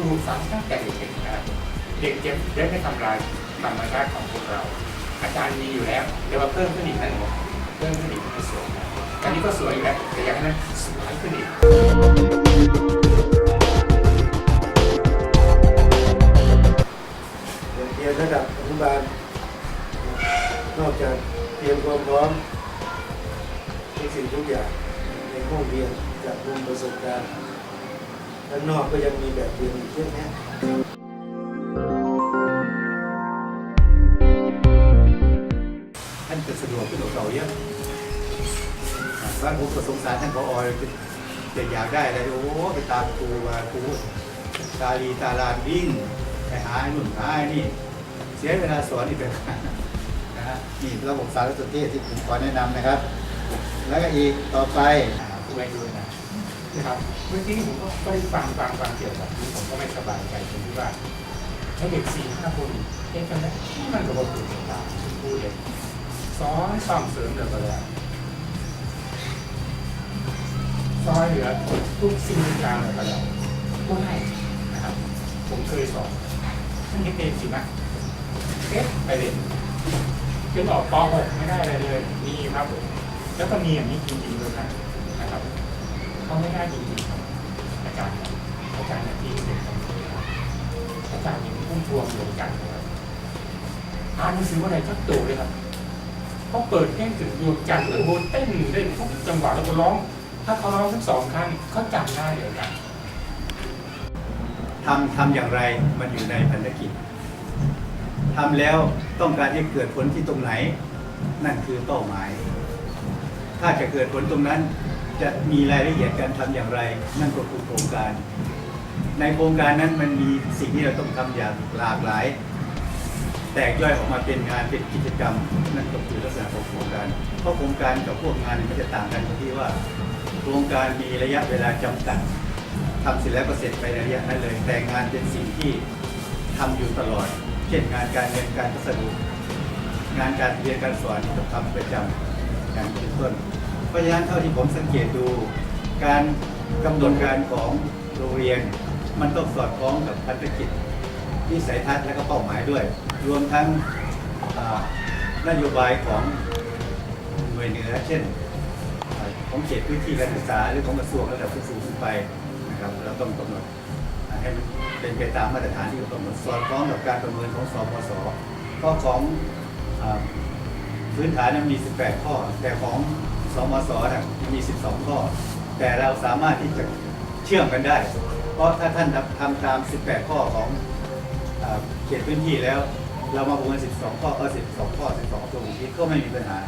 เด็กๆนะครับเด็กจะได้ไม่ทำลายธรรมชาติของพวกเรา อาจารย์มีอยู่แล้วเดี๋ยวมาเพิ่มขึ้นอีกนั่นหมดเพิ่มขึ้นอีกให้สวยนอันนี้ก็สวยอยู่แล้วแต่อยากให้มันสวยขึ้นอีกเรียนระดับอนุบาลนอกจากเตรียมความพร้อมทุกสิ่งทุกอย่างในห้องเรียนจากมุมประสบการณ์ ด้านนอกก็ยังมีแบบเรียนอีกเยอะแยะท่านจะสะดวกขึ้นกว่าเก่าเยอะบ้านผมก็สงสารท่านพออจะอยากได้อะไรโอ้ไปตามครูมาครูตาลีตาลานวิ่งไปหาไอ้นุ่นหาไอ้นี่ เสียเวลาสอนอีกเป็นนะฮะนี่ระบบสารสนเทศที่ผมขอแนะนำนะครับ แล้วก็อีกต่อไปหาผู้ไว้ด้วยนะ นะครับเมื่อกี้ผมก็ไปฟังฟังฟังเกี่ยวกับนี้ผมก็ไม่สบายใจตรงที่ว่าให้เด็กสี่ห้าคนเอ๊ะกันนะมันก็บอกถูกตามที่พูดเลยสอนส่องเสริมเดี๋ยวก็แล้วซอยเหลือทุกสิ่งทุกอย่างเลยก็แล้วก็ให้นะครับ ผมเคยสอนท่านเด็กๆสินะเอ๊ะไปเรียนจนออกป .6 ไม่ได้อะไรเลย มีครับผมแล้วก็มีอย่างนี้จริงๆด้วยนะนะครับ เขาไม่ได้จริงๆอาจารย์อาจารย์ย่างที่เป็นคนที่ครับอาจารย์ยังพุ่งพวงดวงจันทร์ครับอ่านหนังสือว่าอะไรชักตัวเลยครับเขาเปิดเพลงถึงดวงจันทร์แล้วโหเต้นเล่นทุกจังหวะแล้วก็ร้อง ถ้าเขาร้องทั้งสองครั้งเขาจำได้เลยครับทำทำอย่างไรมันอยู่ในพันธกิจทำแล้วต้องการให้เกิดผลที่ตรงไหน นั่นคือเป้าหมาย ถ้าจะเกิดผลตรงนั้น จะมีรายละเอียดการทำอย่างไร นั่นก็คือโครงการ ในโครงการนั้นมันมีสิ่งที่เราต้องทำอย่างหลากหลาย แตกย่อยออกมาเป็นงานเป็นกิจกรรม นั่นก็คือลักษณะของโครงการ เพราะโครงการกับพวกงานมันจะต่างกันตรงที่ว่า โครงการมีระยะเวลาจำกัดทำเสร็จแล้วก็เสร็จไปในระยะนั้นเลย แต่งานเป็นสิ่งที่ทำอยู่ตลอด เช่นงานการเรียนการพัสดุงานการเรียนการสอนต้องทำประจำอย่างเป็นต้น เพราะฉะนั้นเท่าที่ผมสังเกตดูการกำหนดการของโรงเรียน มันต้องสอดคล้องกับพันธกิจวิสัยทัศน์และก็เป้าหมายด้วย รวมทั้งนโยบายของหน่วยเหนือ เช่น ของเขตพื้นที่การศึกษาหรือของกระทรวงระดับสูงขึ้นไปนะครับเราต้องกำหนดให้มันเป็นไปตามมาตรฐานที่กำหนดสอดคล้องกับการประเมินของสพสข้อของพื้นฐานนั้นมี 18 ข้อแต่ของ สมสน่ะมี 12 ข้อ แต่เราสามารถที่จะเชื่อมกันได้ เพราะถ้าท่านทำตาม 18 ข้อของเขตพื้นที่แล้ว เรามาประเมิน12 ข้อก็12 ข้อ 12ตัวบุคคลก็ไม่มีปัญหา